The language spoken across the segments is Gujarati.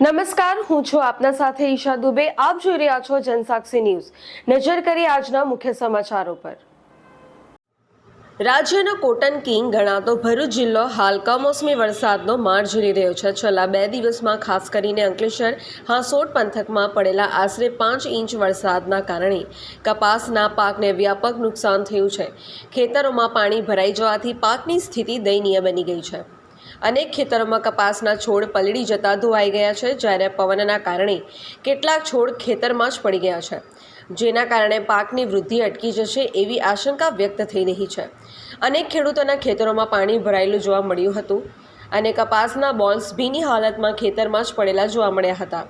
નમસ્કાર, હું છું આપના સાથે ઈશા દુબે. આપ જોઈ રહ્યા છો જનસાક્ષી ન્યૂઝ. નજર કરી આજના મુખ્ય સમાચારો પર. રાજ્યનો કોટન કિંગ ગણાતો ભરૂચ જિલ્લો હાલ કમોસમી વરસાદનો માર ઝીલી રહ્યો છે. છેલ્લા બે દિવસમાં ખાસ કરીને અંકલેશ્વર હાંસોટ પંથકમાં પડેલા આશરે પાંચ ઇંચ વરસાદના કારણે કપાસના પાકને વ્યાપક નુકસાન થયું છે. ખેતરોમાં પાણી ભરાઈ જવાથી પાકની સ્થિતિ દયનીય બની ગઈ છે. અનેક ખેતરોમાં કપાસના છોડ પલળી જતા ધોવાઈ ગયા છે. જ્યારે પવનના કારણે કેટલાક છોડ ખેતરમાં જ પડી ગયા છે. જેના કારણે પાકની વૃદ્ધિ અટકી જશે એવી આશંકા વ્યક્ત થઈ રહી છે. અનેક ખેડૂતોના ખેતરોમાં પાણી ભરાયેલું જોવા મળ્યું હતું અને કપાસના બોલ્સ ભીની હાલતમાં ખેતરમાં જ પડેલા જોવા મળ્યા હતા.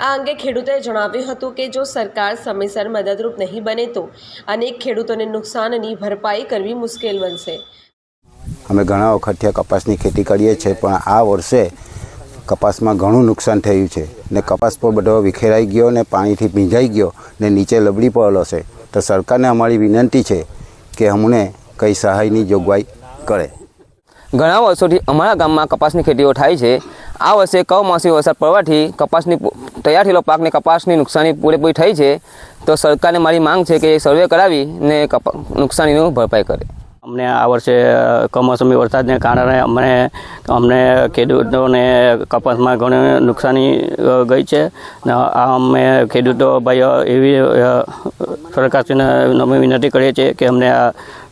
આ અંગે ખેડૂતોએ જણાવ્યું હતું કે જો સરકાર સમયસર મદદરૂપ નહીં બને તો અનેક ખેડૂતોને નુકસાનની ભરપાઈ કરવી મુશ્કેલ બનશે. અમે ઘણા વખતથી ત્યાં કપાસની ખેતી કરીએ છીએ, પણ આ વર્ષે કપાસમાં ઘણું નુકસાન થયું છે. ને કપાસ પર બધો વિખેરાઈ ગયો ને પાણીથી ભીંજાઈ ગયો ને નીચે લબડી પડેલો છે. તો સરકારને અમારી વિનંતી છે કે અમને કંઈ સહાયની જોગવાઈ કરે. ઘણા વર્ષોથી અમારા ગામમાં કપાસની ખેતીઓ થાય છે. આ વર્ષે કમોસમી વરસાદ પડવાથી કપાસની તૈયાર થયેલો પાકને કપાસની નુકસાની પૂરેપૂરી થઈ છે. તો સરકારને મારી માંગ છે કે સર્વે કરાવી ને કપા, નુકસાનીનું ભરપાઈ કરે. અમને આ વર્ષે કમોસમી વરસાદને કારણે અમને અમને ખેડૂતોને કપાસમાં ઘણી નુકસાની ગઈ છે. આ અમે ખેડૂતો ભાઈઓ એવી સરકારશ્રીને નમ્ર વિનંતી કરીએ છીએ કે અમને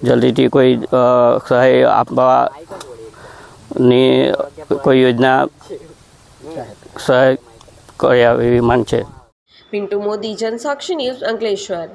જલ્દીથી કોઈ સહાય આપવાની કોઈ યોજના સહાય કરે એવી માંગ છે. પિન્ટુ મોદી, જનસાક્ષી ન્યૂઝ અંકલેશ્વર.